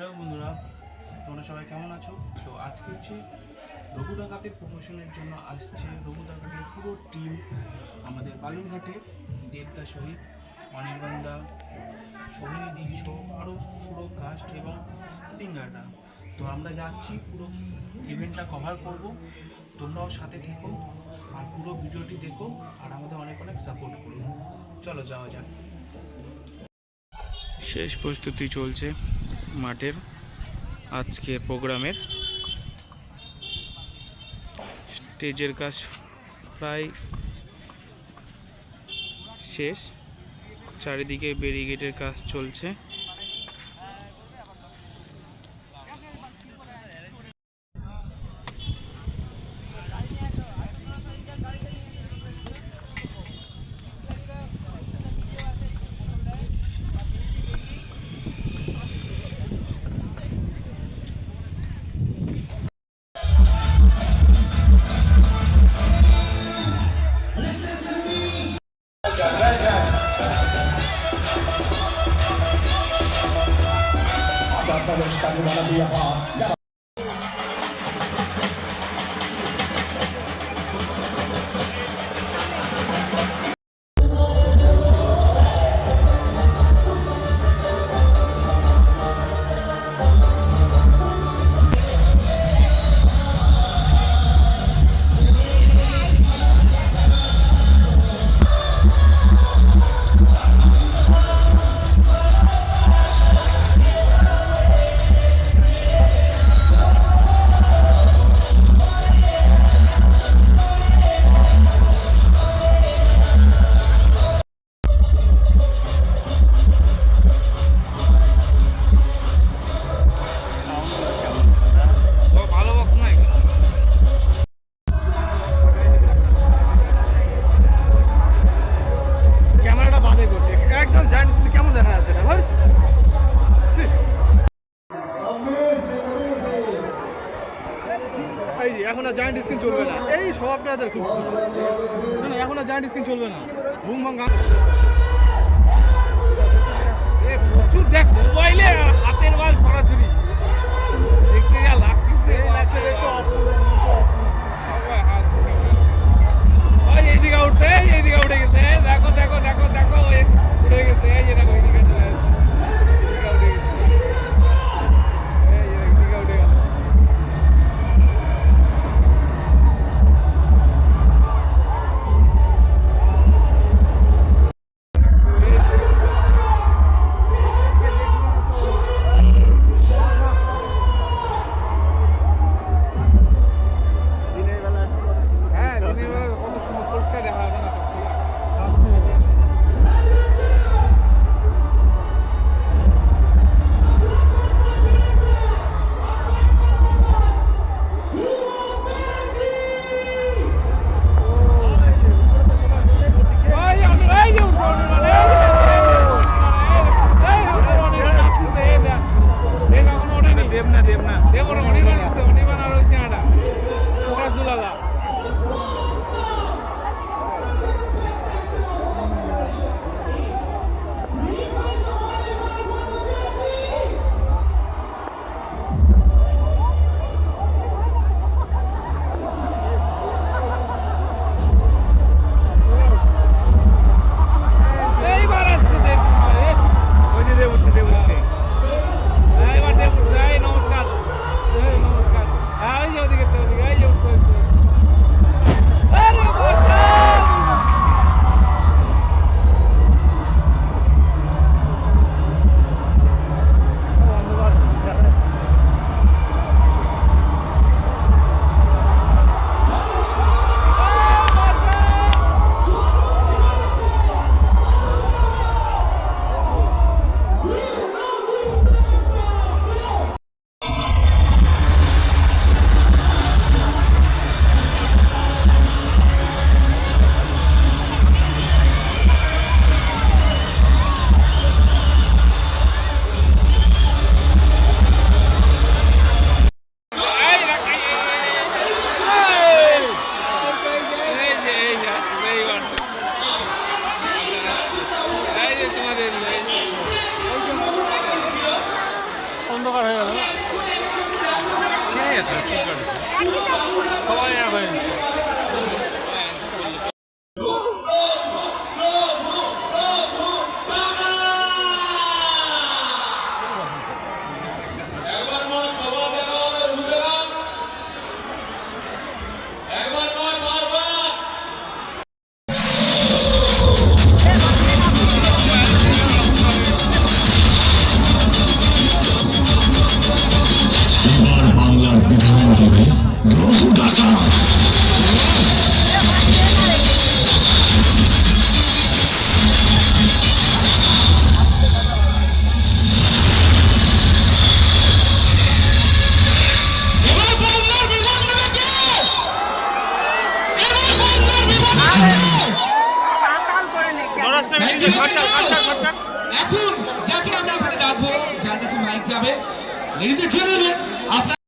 Hello বন্ধুরা, তোমরা সবাই কেমন আছো? তো আজকে হচ্ছে রঘু ডাকাতের প্রমোশনের জন্য আসছে রঘু ডাকাতের পুরো টিম আমাদের বালুরঘাটে, দেবদা শহীদ, অনির্বাণদা, সোহিনী দীক্ষ আরও পুরো কাস্ট এবং সিঙ্গাররা তো আমরা যাচ্ছি, পুরো ইভেন্টটা কভার করব। তোমরাও সাথে থেকো আর পুরো ভিডিওটি দেখো আর আমাদের অনেক অনেক সাপোর্ট করো। চলো যাওয়া যাক। শেষ প্রস্তুতি চলছে। মাঠের আজকের প্রোগ্রামের স্টেজের কাজ প্রায় শেষ। চারিদিকে ব্যারিগেটের কাজ চলছে। আর জায়েন্ট স্ক্রিন চলবে না। এই সব আপনাদের খুব না, এখন আর জায়েন্ট স্ক্রিন চলবে না। ঘুম ভাঙ্গা গান প্রচুর দেখ মোবাইলে হাতের মাল ছড়াছড়ি। Thank you, everyone. এখন যাকে আমরা এখানে ডাকবো যার কাছে মাইক যাবে লেডিস এন্ড জেন্টলম্যান আপনার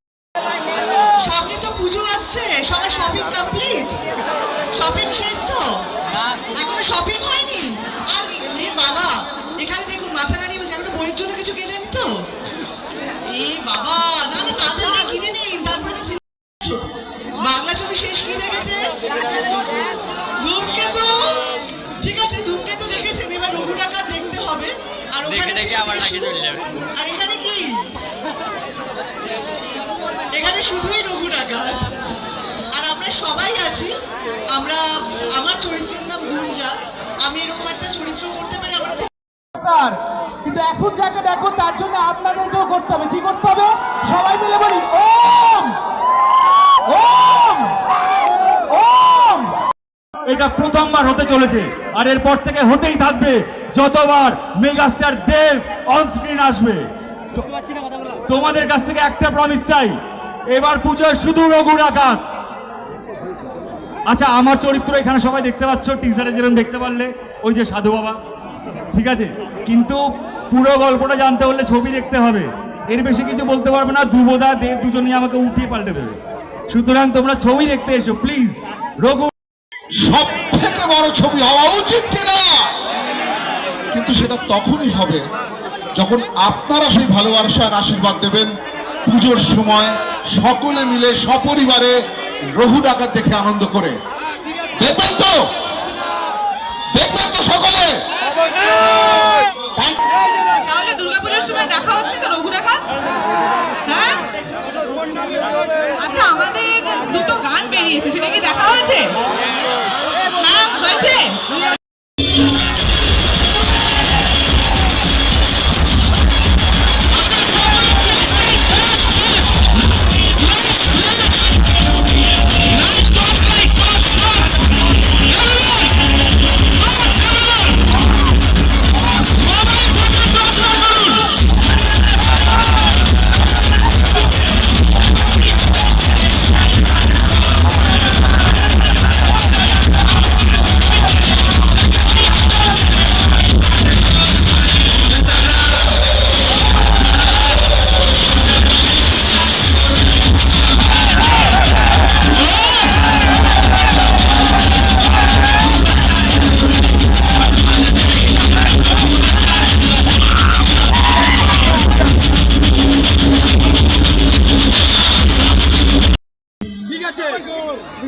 সামনে তো পুজো আসছে সবার শপিং কমপ্লিট শপিং শেষ তো এখনও শপিং হয়নি আর এ বাবা এখানে দেখুন মাথা নাড়িয়ে বলছে এখনও বইয়ের জন্য কিছু কেনেনি তো এ বাবা না না তাদেরকে কিনে নিন তারপরে তো বাংলা ছবি শেষ কি দেখেছে? ধূমকেতু। ঠিক আছে ধূমকেতু দেখেছেন এবার রঘু ডাকাত দেখতে হবে। আর ওখানে। আর এখানে কি? এখানে শুধুই রঘু ডাকাত আর আমরা সবাই আছি। আমরা আমার চরিত্রের নাম গুঞ্জা। আমি এরকম একটা চরিত্র করতে পারি আমার কিন্তু এখন যাকে দেখো তার জন্য আপনাদেরকেও করতে হবে। কি করতে হবে? সবাই মিলে বলি, ওম! ওম! ওম! এটা প্রথমবার হতে চলেছে, আর এরপর থেকে হতেই থাকবে, যতবার মেগাস্টার দেব অন স্ক্রিন আসবে। তোমাদের কাছ থেকে একটা প্রমিস চাই, এবার পুজোয় শুধু রঘু ডাকাত আচ্ছা আমার চরিত্র এখানে সবাই দেখতে পাচ্ছ টিজারে যেরকম দেখতে পারলে, ওই যে সাধু বাবা, ঠিক আছে? কিন্তু পুরো গল্পটা জানতে হলে ছবি দেখতে হবে। এর বেশি কিছু বলতে পারবে না, ধ্রুবদা, দেব দুজনই আমাকে উঠিয়ে পাল্টে দেবে। সুতরাং তোমরা ছবি দেখতে এসো প্লিজ রঘু সব থেকে বড় ছবি হওয়া উচিত কিনা? কিন্তু সেটা তখনই হবে যখন আপনারা সেই ভালোবাসার আশীর্বাদ দেবেন। পুজোর সময় সকলে মিলে, সপরিবারে রঘু ডাকাত দেখে আনন্দ করে। দেখবেন তো? দেখবেন তো সকলে?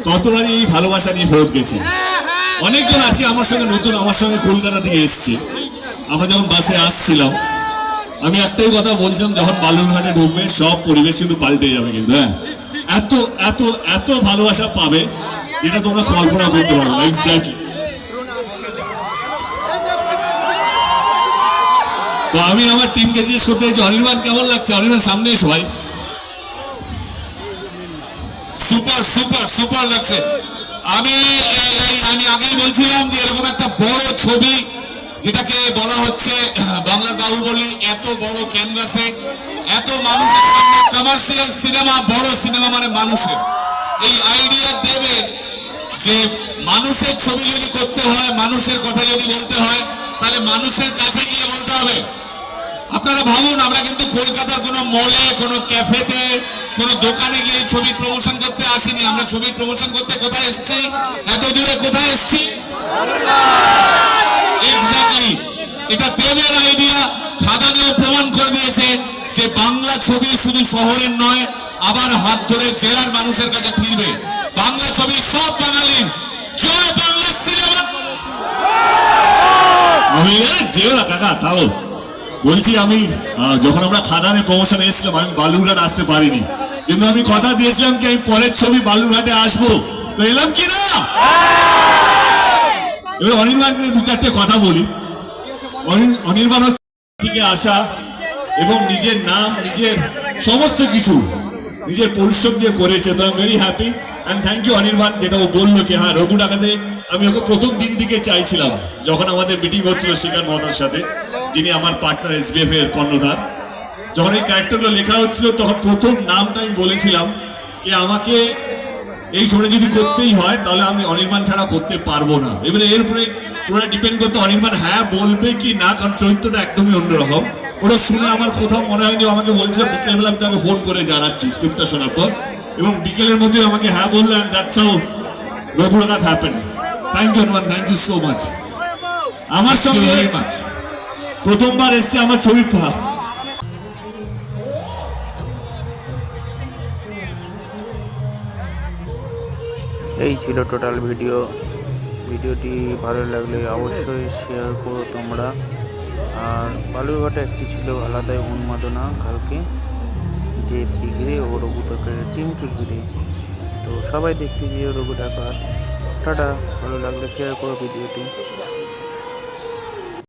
ততবারই এই ভালোবাসা নিয়ে ফেরত গেছি। অনেকজন আছে আমার সঙ্গে নতুন আমার সঙ্গে কলকাতা থেকে এসছে। আমরা যখন বাসে আসছিলাম আমি একটাই কথা বলছিলাম যখন বালুরঘাটে ঢুকবে সব পরিবেশ কিন্তু পাল্টে যাবে কিন্তু হ্যাঁ। এত এত এত ভালোবাসা পাবে যেটা তোমরা কল্পনা করতে পারো এক্স্যাক্টলি তো আমি আমার টিমকে জিজ্ঞেস করতে চাইছি অনির্বাণ কেমন লাগছে? অনির্বাণ সামনে এসো ভাই। সুপার সুপার সুপার লাগছে। আমি আমি আগেই বলছিলাম যে এরকম একটা বড় ছবি, যেটাকে বলা হচ্ছে বাংলার বাহুবলী, এত বড় ক্যানভাসে এত মানুষের সামনে কমার্শিয়াল সিনেমা বড় সিনেমা মানে মানুষের। এই আইডিয়া দেবে যে মানুষের ছবি যদি করতে হয়, মানুষের কথা যদি বলতে হয়, তাহলে মানুষের কাছে গিয়ে বলতে হবে। আপনারা ভাবুন, আমরা কিন্তু কলকাতার কোনো মলে কোনো ক্যাফেতে কোনো দোকানে গিয়ে ছবি প্রমোশন করতে আসিনি। আমরা ছবি প্রমোশন করতে কোথায় এসেছি? এত দূরে কোথায় এসেছি? এটা দেবের আইডিয়া খাদানেও প্রমাণ করে দিয়েছে যে বাংলা ছবি শুধু শহরের নয়, আবার হাত ধরে জেলার মানুষের কাছে ফিরবে। বাংলা ছবি সব বাঙালি জয় বাংলা সিনেমা। আমি যেও না কাকা, তাও। বলছি আমি যখন আমরা খাদানে প্রমোশন এসেছিলাম, আমি বালুরঘাট আসতে পারিনি। কিন্তু আমি কথা দিয়েছিলাম কি আমি পরের ছবি বালুরঘাটে আসব? তো এলাম কি না? এবার অনির্বাণকে দু চারটে কথা বলি। অনির- অনির্বাণ থেকে আসা এবং নিজের নাম, নিজের সমস্ত কিছু নিজের পরিশ্রম দিয়ে করেছে। তো I very happy and thank you Anirban, যেটা ও বলল কি হ্যাঁ রঘু ডাকাতে, আমি ওকে প্রথম দিন থেকে চাইছিলাম যখন আমাদের মিটিং হচ্ছিল শিকার মহাতার সাথে, যিনি আমার পার্টনার এসবিএফ এর কর্ণধার। যখন এই ক্যারেক্টারগুলো লেখা হচ্ছিল তখন প্রথম নামটা আমি বলেছিলাম যে আমাকে এই ছড়ে যদি করতেই হয় তাহলে আমি অনির্বাণ ছাড়া করতে পারব না। এবারে এর উপরে পুরো ডিপেন্ড করতে অনির্বাণ হ্যাঁ বলবে কি না কারণ চরিত্রটা একদমই অন্যরকম। ওটা শুনে আমার কোথাও মনে হয়নি আমাকে বলেছিল বিকেলবেলা আমি তাকে ফোন করে জানাচ্ছি স্ক্রিপ্টটা শোনার পর। এবং বিকেলের মধ্যে আমাকে হ্যাঁ বললেন that's how রঘুরাঘাত happen thank you Anirban thank you so much আমার সঙ্গে প্রথমবার এসছে আমার ছবি এই ছিল টোটাল ভিডিও ভিডিওটি ভালো লাগলে অবশ্যই শেয়ার করো তোমরা। আর বালুরঘাটে একটি ছিল আলাদাই উন্মাদনা কালকে দেবকে ঘিরে ও রঘুতকের টিমকে ঘিরে। তো সবাই দেখতে গিয়ে রঘু ডাকার টাটা, ভালো লাগলে শেয়ার করো ভিডিওটি।